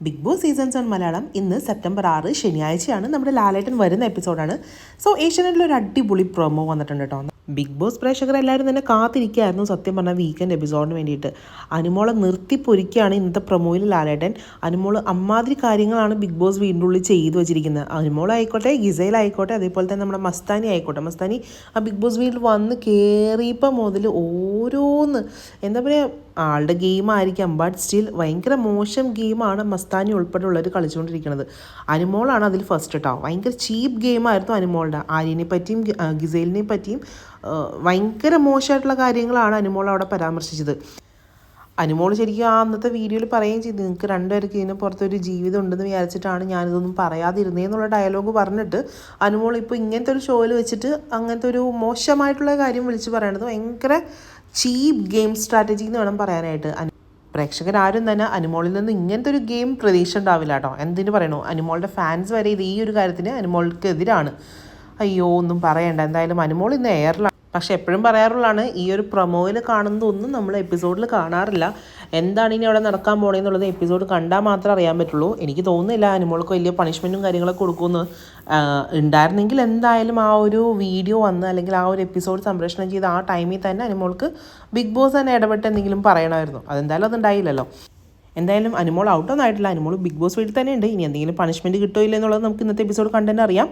Big Boss seasons on Malayalam ഇന്ന് September ആറ് ശനിയാഴ്ചയാണ് നമ്മുടെ ലാലേട്ടൻ വരുന്ന എപ്പിസോഡാണ് സോ ഏഷ്യനെറ്റിൽ ഒരു അടിപൊളി പ്രൊമോ വന്നിട്ടുണ്ട് കേട്ടോ ബിഗ് ബോസ് പ്രേക്ഷകർ എല്ലാവരും തന്നെ കാത്തിരിക്കുകയായിരുന്നു സത്യം പറഞ്ഞാൽ വീക്കെൻഡ് എപ്പിസോഡിന് വേണ്ടിയിട്ട്. അനുമോളെ നിർത്തിപ്പൊരിക്കുകയാണ് ഇന്നത്തെ പ്രൊമോയിൽ ലാലേട്ടൻ. അനുമോൾ അമ്മാതിരി കാര്യങ്ങളാണ് ബിഗ് ബോസ് വീടിന്റെ ഉള്ളിൽ ചെയ്തു വെച്ചിരിക്കുന്നത്. അനുമോളായിക്കോട്ടെ ഗിസൈലായിക്കോട്ടെ അതേപോലെ തന്നെ നമ്മുടെ മസ്താനി ആയിക്കോട്ടെ. മസ്താനി ആ ബിഗ് ബോസ് വീട്ടിൽ വന്ന് കയറിയപ്പോൾ മുതൽ ഓരോന്ന്. എന്താ പറയുക ആളുടെ ഗെയിം ആയിരിക്കാം ബട്ട് സ്റ്റിൽ ഭയങ്കര മോശം ഗെയിമാണ് മസ്താനി ഉൾപ്പെടെയുള്ളവർ കളിച്ചുകൊണ്ടിരിക്കുന്നത്. അനുമോളാണ് അതിൽ ഫസ്റ്റ് കേട്ടോ ഭയങ്കര ചീപ്പ് ഗെയിമായിരുന്നു അനുമോളുടെ. ആര്യനെ പറ്റിയും ഗിസേലിനെ പറ്റിയും ഭയങ്കര മോശമായിട്ടുള്ള കാര്യങ്ങളാണ് അനുമോൾ അവിടെ പരാമർശിച്ചത്. അനുമോൾ ശരിക്കും ആ അന്നത്തെ വീഡിയോയിൽ പറയുകയും ചെയ്തു. നിങ്ങൾക്ക് രണ്ടുപേർക്ക് ഇതിന് പുറത്തൊരു ജീവിതം ഉണ്ടെന്ന് വിചാരിച്ചിട്ടാണ് ഞാനിതൊന്നും പറയാതിരുന്നേ എന്നുള്ള ഡയലോഗ് പറഞ്ഞിട്ട് അനുമോൾ ഇപ്പോൾ ഇങ്ങനത്തെ ഒരു ഷോയിൽ വെച്ചിട്ട് അങ്ങനത്തെ ഒരു മോശമായിട്ടുള്ള കാര്യം വിളിച്ച് പറയണത് ഭയങ്കര ചീപ്പ് ഗെയിം സ്ട്രാറ്റജി എന്ന് വേണം പറയാനായിട്ട്. പ്രേക്ഷകരാരും തന്നെ അനുമോളിൽ നിന്ന് ഇങ്ങനത്തെ ഒരു ഗെയിം പ്രതീക്ഷ ഉണ്ടാവില്ല കേട്ടോ. എന്തിനു പറയണു? അനുമോളുടെ ഫാൻസ് വരെ ഇത് ഈ ഒരു കാര്യത്തിന് അനുമോൾക്ക് എതിരാണ് അയ്യോ ഒന്നും പറയണ്ട. എന്തായാലും അനുമോൾ ഇന്ന് എയറിലാണ്. പക്ഷെ എപ്പോഴും പറയാറുള്ളതാണ് ഈ ഒരു പ്രൊമോയിൽ കാണുന്നതൊന്നും നമ്മൾ എപ്പിസോഡിൽ കാണാറില്ല. എന്താണ് ഇനി അവിടെ നടക്കാൻ പോണേന്നുള്ളത് എപ്പിസോഡ് കണ്ടാൽ മാത്രമേ അറിയാൻ പറ്റുള്ളൂ. എനിക്ക് തോന്നുന്നില്ല അനുമോൾക്ക് വലിയ പണിഷ്മെന്റും കാര്യങ്ങളൊക്കെ കൊടുക്കുമെന്ന്. ഉണ്ടായിരുന്നെങ്കിൽ എന്തായാലും ആ ഒരു വീഡിയോ വന്ന് അല്ലെങ്കിൽ ആ ഒരു എപ്പിസോഡ് സംപ്രേഷണം ചെയ്ത് ആ ടൈമിൽ തന്നെ അനുമോൾക്ക് ബിഗ് ബോസ് തന്നെ ഇടപെട്ട് എന്തെങ്കിലും പറയണമായിരുന്നു. അതെന്തായാലും അതുണ്ടായില്ലല്ലോ. എന്തായാലും അനുമോൾ ഔട്ടൊന്നും ആയിട്ടില്ല. അനുമോൾ ബിഗ് ബോസ് വീട്ടിൽ തന്നെ ഉണ്ട്. ഇനി എന്തെങ്കിലും പണിഷ്മെന്റ് കിട്ടുമോ ഇല്ലെന്നുള്ളത് നമുക്ക് ഇന്നത്തെ എപ്പിസോഡ് കണ്ടു തന്നെ അറിയാം.